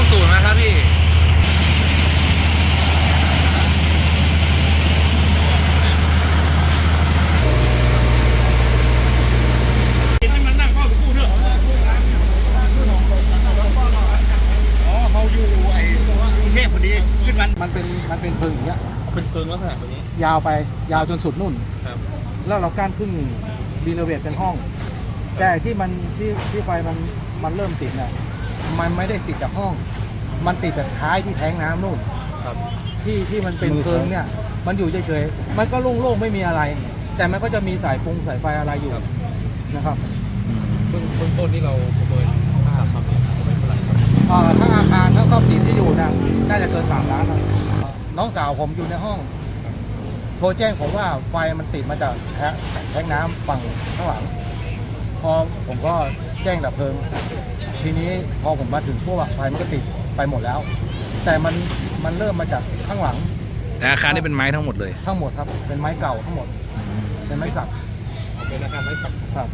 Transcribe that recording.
ลูกสูบนะครับพี่มันนั่งพ่อคู่เถอะอ๋อเขาอยู่ไอ้กรุงเทป็นมันเป็นเพิงอย่างเงี้ยเป็นพึ่งลักษณะแบบนี้ ยาวไปยาวจนสุดนุ่นครับ แล้วเราก้านครึ่งรีโนเวทเป็นห้อง แต่ที่มันที่ที่ไฟมันมันเริ่มติดเนี่ย มันไม่ได้ติดจากห้อง มันติดจากท้ายที่แทงน้ำนู่น ครับ ที่ที่มันเป็นเพิงเนี่ย มันอยู่เฉยๆ มันก็โล่งๆไม่มีอะไร แต่มันก็จะมีสายฟงสายไฟอะไรอยู่นะครับเบื้องเบื้องต้นที่เราประเมินค่าความเสียหายไม่เท่าไหร่ครับเอ่อทั้งอาคารทั้งทรัพย์สินที่อยู่นะน่าจะเกินสามล้านครับน้องสาวผมอยู่ในห้อง โทรแจ้งผมว่าไฟมันติดมาจากแทะแทงน้ำฝั่งข้างหลัง พอผมก็แจ้งดับเพลิง ทีนี้พอผมมาถึงพวกไฟมันก็ติดไปหมดแล้ว แต่มันมันเริ่มมาจากข้างหลัง แต่อาคารนี่เป็นไม้ทั้งหมดเลย ทั้งหมดครับ เป็นไม้เก่าทั้งหมด เป็นไม้สักเป็นอาการไม้สักครับ